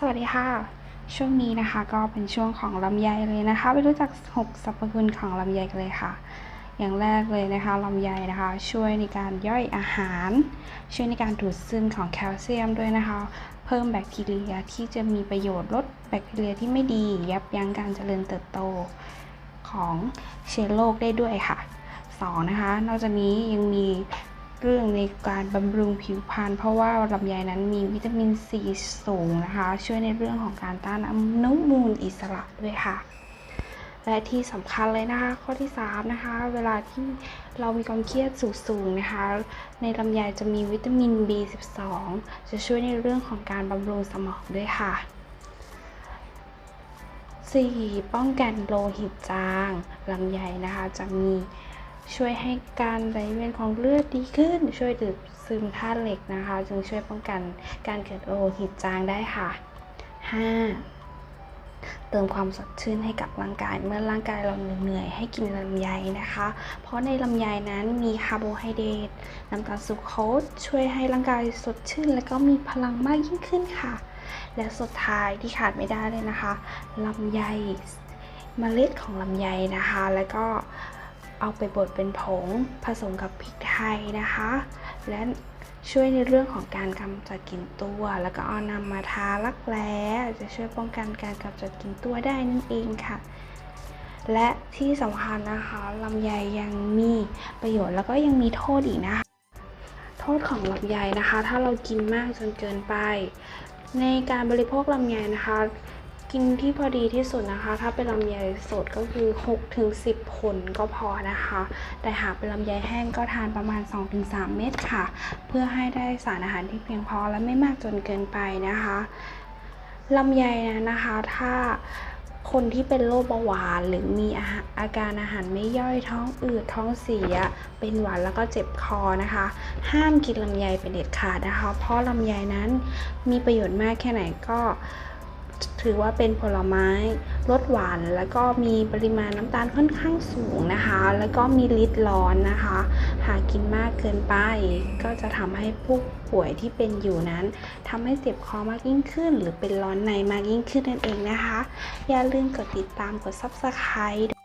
สวัสดีค่ะ ช่วงนี้นะคะก็เป็นช่วงของลำไยเลยนะคะ ไปรู้จัก 6 สรรพคุณของลำไยกันเลยค่ะ อย่างแรกเลยนะคะลำไยนะคะ ช่วยในการย่อยอาหาร ช่วยในการดูดซึมของแคลเซียมด้วยนะคะ เพิ่มแบคทีเรียที่จะมีประโยชน์ลดแบคทีเรียที่ไม่ดี ยับยั้งการเจริญเติบโตของเชื้อโรคได้ด้วยค่ะสองนะคะ นอกจากนี้ยังมี เรื่องในการบำรุงผิวพรรณเพราะว่าลำไยนั้นมีวิตามินซีสูงนะคะ ช่วยในเรื่องของการต้านอนุมูลอิสระด้วยค่ะ และที่สำคัญเลยนะคะ ข้อที่3นะคะ เวลาที่เรามีความเครียดสูงๆนะคะ ในลำไยจะมีวิตามิน B12 จะช่วยในเรื่องของการบำรุงสมองด้วยค่ะ 4. ป้องกันโลหิตจางลำไยนะคะจะมี ช่วยให้การไหลเวียนของเลือดดีขึ้น ช่วยดูดซึมธาตุเหล็กนะคะ จึงช่วยป้องกันการเกิดโลหิตจางได้ค่ะ 5. เติมความสดชื่นให้กับร่างกาย เมื่อร่างกายเราเหนื่อยๆให้กินลำไยนะคะ เพราะในลำไยนั้นมีคาร์โบไฮเดรตน้ำตาลซูโคสช่วยให้ร่างกายสดชื่น และก็มีพลังมากยิ่งขึ้นค่ะ และสุดท้ายที่ขาดไม่ได้เลยนะคะลำไยเมล็ดของลำไยนะคะ แล้วก็ เอาไปบดเป็นผงผสมกับพริกไทยนะคะ และช่วยในเรื่องของการกำจัดกลิ่นตัว แล้วก็เอานำมาทารักแร้จะช่วยป้องกันการกำจัดกลิ่นตัวได้นั่นเองค่ะ และที่สำคัญนะคะลำไยยังมีประโยชน์แล้วก็ยังมีโทษอีกนะคะ โทษของลำไยนะคะ ถ้าเรากินมากจนเกินไป ในการบริโภคลำไยนะคะ กินที่พอดีที่สุดนะคะ ถ้าเป็นลำไยสดก็คือ6ถึงผลก็พอนะคะ แต่หากเป็นลำไยแห้งก็ทานประมาณ 2-3 เม็ดค่ะ เพื่อให้ได้สารอาหารที่เพียงพอและไม่มากจนเกินไปนะคะลำไยนะคะถ้าคนที่เป็นโรคเบาหวานหรือมีอาหารอาการอาหารไม่ย่อยท้องอืดท้องเสีย เป็นหวัดแล้วก็เจ็บคอนะคะ ห้ามกินลำไยเป็นเด็ดขาดนะคะ เพราะลำไยนั้นมีประโยชน์มากแค่ไหนก็ ถือว่าเป็นผลไม้รสหวาน แล้วก็มีปริมาณน้ำตาลค่อนข้างสูงนะคะ แล้วก็มีฤทธิ์ร้อนนะคะ หากกินมากเกินไป ก็จะทำให้ผู้ป่วยที่เป็นอยู่นั้นทำให้เจ็บคอมากยิ่งขึ้น หรือเป็นร้อนในมากยิ่งขึ้นนั่นเองนะคะ อย่าลืมกดติดตามกด subscribe